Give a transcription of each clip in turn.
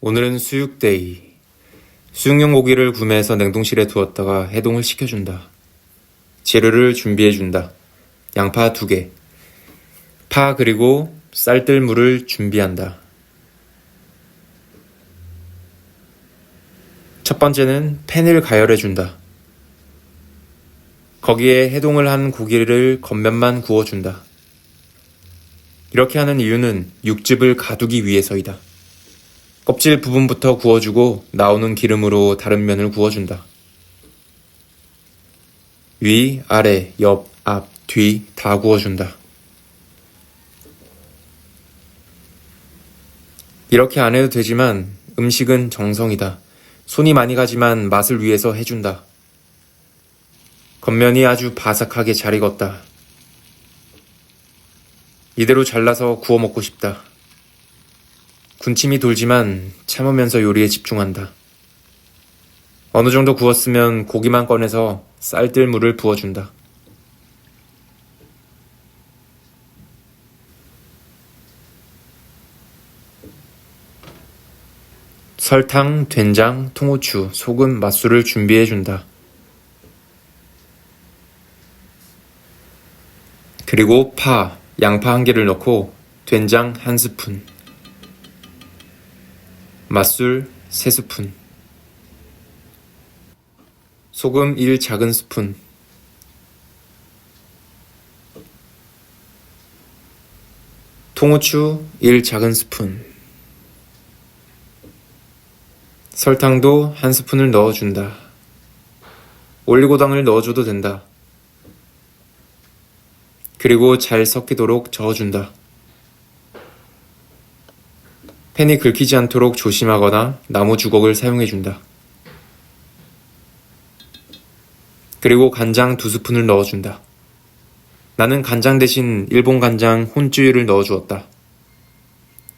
오늘은 수육데이. 수육용 고기를 구매해서 냉동실에 두었다가 해동을 시켜준다. 재료를 준비해준다. 양파 두 개. 파 그리고 쌀뜨물을 준비한다. 첫 번째는 팬을 가열해준다. 거기에 해동을 한 고기를 겉면만 구워준다. 이렇게 하는 이유는 육즙을 가두기 위해서이다. 껍질 부분부터 구워주고 나오는 기름으로 다른 면을 구워준다. 위, 아래, 옆, 앞, 뒤 다 구워준다. 이렇게 안 해도 되지만 음식은 정성이다. 손이 많이 가지만 맛을 위해서 해준다. 겉면이 아주 바삭하게 잘 익었다. 이대로 잘라서 구워 먹고 싶다. 군침이 돌지만 참으면서 요리에 집중한다. 어느 정도 구웠으면 고기만 꺼내서 쌀뜨물을 부어준다. 설탕, 된장, 통후추, 소금, 맛술을 준비해준다. 그리고 파, 양파 한 개를 넣고 된장 한 스푼, 맛술 3스푼 소금 1 작은 스푼 통후추 1 작은 스푼 설탕도 한 스푼을 넣어준다. 올리고당을 넣어줘도 된다. 그리고 잘 섞이도록 저어준다. 팬이 긁히지 않도록 조심하거나 나무 주걱을 사용해 준다. 그리고 간장 두 스푼을 넣어준다. 나는 간장 대신 일본 간장 혼주유를 넣어주었다.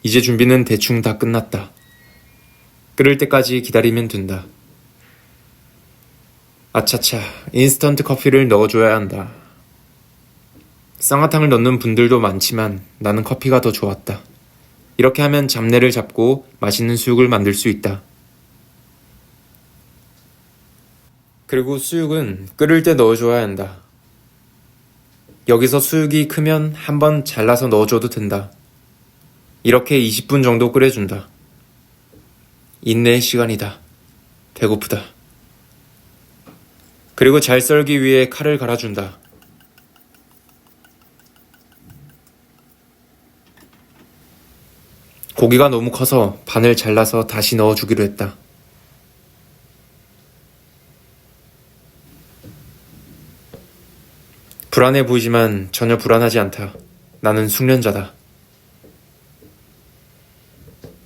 이제 준비는 대충 다 끝났다. 끓을 때까지 기다리면 된다. 아차차, 인스턴트 커피를 넣어줘야 한다. 쌍화탕을 넣는 분들도 많지만 나는 커피가 더 좋았다. 이렇게 하면 잡내를 잡고 맛있는 수육을 만들 수 있다. 그리고 수육은 끓을 때 넣어줘야 한다. 여기서 수육이 크면 한번 잘라서 넣어줘도 된다. 이렇게 20분 정도 끓여준다. 인내의 시간이다. 배고프다. 그리고 잘 썰기 위해 칼을 갈아준다. 고기가 너무 커서 반을 잘라서 다시 넣어주기로 했다. 불안해 보이지만 전혀 불안하지 않다. 나는 숙련자다.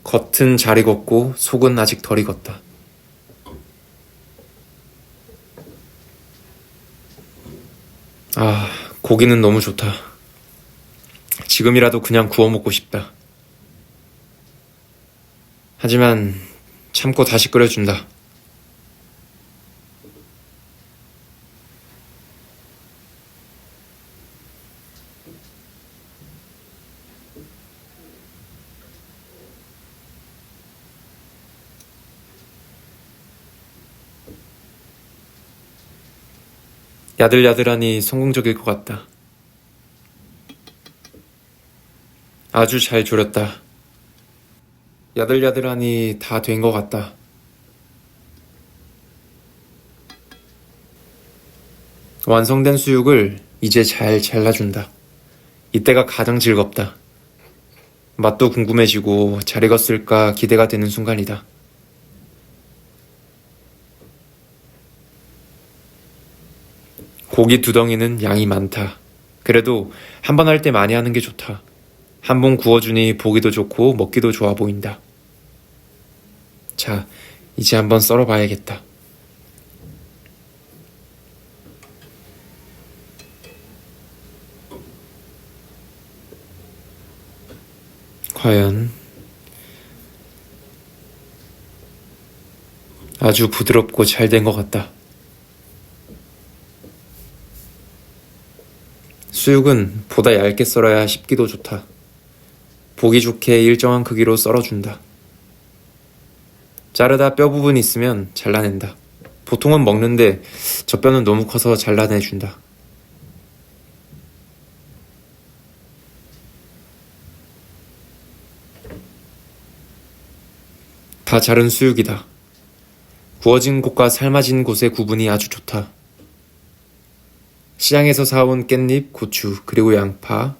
겉은 잘 익었고 속은 아직 덜 익었다. 아, 고기는 너무 좋다. 지금이라도 그냥 구워 먹고 싶다. 하지만 참고 다시 끓여준다. 야들야들하니 성공적일 것 같다. 아주 잘 졸였다. 야들야들하니 다 된 것 같다. 완성된 수육을 이제 잘 잘라준다. 이때가 가장 즐겁다. 맛도 궁금해지고 잘 익었을까 기대가 되는 순간이다. 고기 두 덩이는 양이 많다. 그래도 한 번 할 때 많이 하는 게 좋다. 한 번 구워주니 보기도 좋고 먹기도 좋아 보인다. 자, 이제 한번 썰어 봐야겠다. 과연 아주 부드럽고 잘 된 것 같다. 수육은 보다 얇게 썰어야 씹기도 좋다. 보기 좋게 일정한 크기로 썰어준다. 자르다 뼈 부분 있으면 잘라낸다. 보통은 먹는데 저 뼈는 너무 커서 잘라내준다. 다 자른 수육이다. 구워진 곳과 삶아진 곳의 구분이 아주 좋다. 시장에서 사온 깻잎, 고추, 그리고 양파,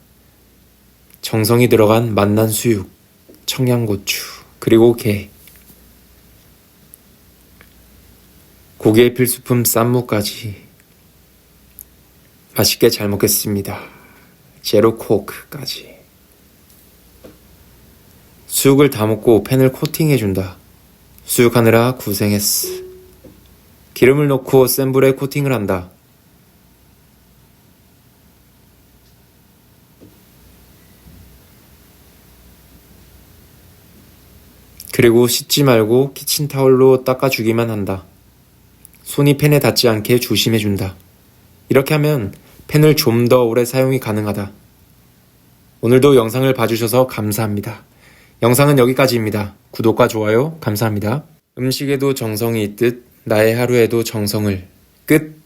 정성이 들어간 맛난 수육, 청양고추, 그리고 게. 고기의 필수품 쌈무까지. 맛있게 잘 먹겠습니다. 제로 코크까지. 수육을 다 먹고 팬을 코팅해준다. 수육하느라 고생했어. 기름을 넣고 센 불에 코팅을 한다. 그리고 씻지 말고 키친타올로 닦아주기만 한다. 손이 팬에 닿지 않게 조심해준다. 이렇게 하면 팬을 좀 더 오래 사용이 가능하다. 오늘도 영상을 봐주셔서 감사합니다. 영상은 여기까지입니다. 구독과 좋아요 감사합니다. 음식에도 정성이 있듯 나의 하루에도 정성을 끝.